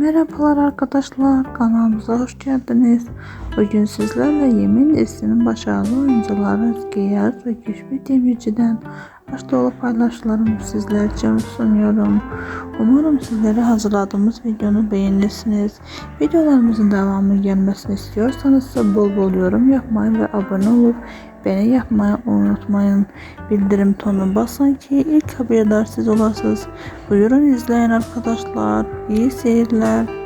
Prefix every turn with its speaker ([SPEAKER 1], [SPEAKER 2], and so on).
[SPEAKER 1] Merhabalar arkadaşlar kanalımıza hoş geldiniz. Bugün sizlerle Yemin Dizisi'nin başarılı oyuncuları Özge Yaz ve Güçlü Demirci'den aşk dolu paylaşımlarımı sizler için sunuyorum. Umarım sizlere hazırladığımız videonu beğenirsiniz. Videolarımızın devamı gelmesini istiyorsanız bol bol yorum yapmayı ve abone olup beni yapmayı unutmayın. Bildirim tonu basın ki ilk haberdar siz olasınız. Buyurun izleyin arkadaşlar. İyi seyirler.